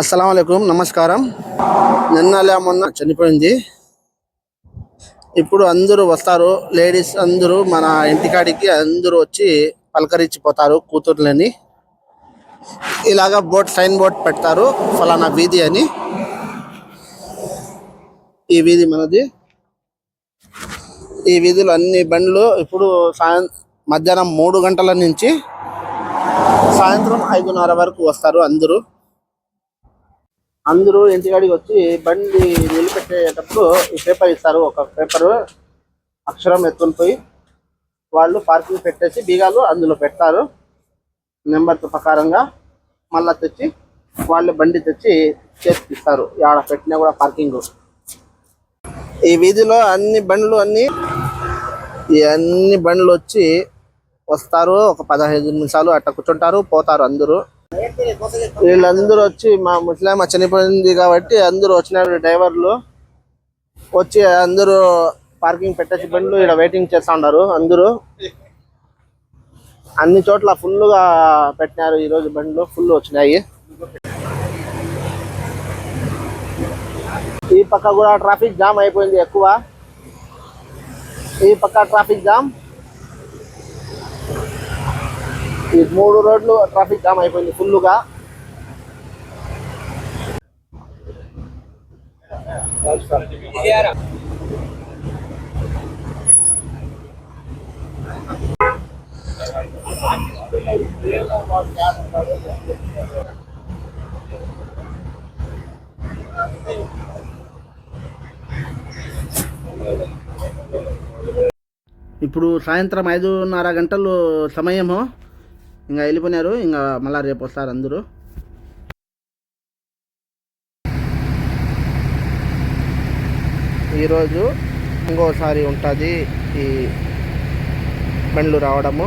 అస్సలం అయికం నమస్కారం. నిన్నలే మొన్న చనిపోయింది. ఇప్పుడు అందరూ వస్తారు. లేడీస్ అందరూ మన ఇంటికాడికి అందరూ వచ్చి పలకరించిపోతారు కూతుర్లని. ఇలాగా బోర్డ్ సైన్ బోర్డ్ పెడతారు. ఫలానా వీధి అని. ఈ వీధి మనది. ఈ వీధిలో అన్ని బండ్లు ఇప్పుడు సాయం మధ్యాహ్నం మూడు గంటల నుంచి సాయంత్రం ఐదున్నర వరకు వస్తారు అందరూ. అందరూ ఇంటికాడికి వచ్చి బండి నిలబెట్టేటప్పుడు ఈ పేపర్ ఇస్తారు. ఒక పేపర్ అక్షరం ఎత్తుకొని పోయి వాళ్ళు పార్కింగ్ పెట్టేసి బీగాలు అందులో పెడతారు. నెంబర్ ప్రకారంగా మళ్ళా తెచ్చి వాళ్ళు బండి తెచ్చి చేతికి ఆడ పెట్టినా కూడా పార్కింగ్. ఈ వీధిలో అన్ని బండ్లు అన్ని ఈ అన్ని బండ్లు వచ్చి వస్తారు. ఒక పదహైదు నిమిషాలు అట్లా కూర్చుంటారు పోతారు అందరూ. వీళ్ళందరూ వచ్చి మా ముస్లిం చనిపోయింది కాబట్టి అందరూ వచ్చినారు డ్రైవర్లు. వచ్చి అందరూ పార్కింగ్ పెట్టేసి బండ్లు ఇక్కడ వెయిటింగ్ చేస్తా ఉన్నారు అందరూ. అన్ని చోట్ల ఫుల్గా గా పెట్టినారు ఈ రోజు బండ్లు ఫుల్ వచ్చినాయి. ఈ పక్క కూడా ట్రాఫిక్ జామ్ అయిపోయింది ఎక్కువ. ఈ పక్క ట్రాఫిక్ జామ్ ఈ మూడు రోడ్లు ట్రాఫిక్ జామ్ అయిపోయింది ఫుల్గా ఇప్పుడు సాయంత్రం ఐదున్నర గంటలు సమయము. ఇంకా వెళ్ళిపోయినారు. ఇంకా మళ్ళీ రేపు వస్తారు అందరూ. ఈరోజు ఇంకోసారి ఉంటుంది ఈ బండ్లు రావడము.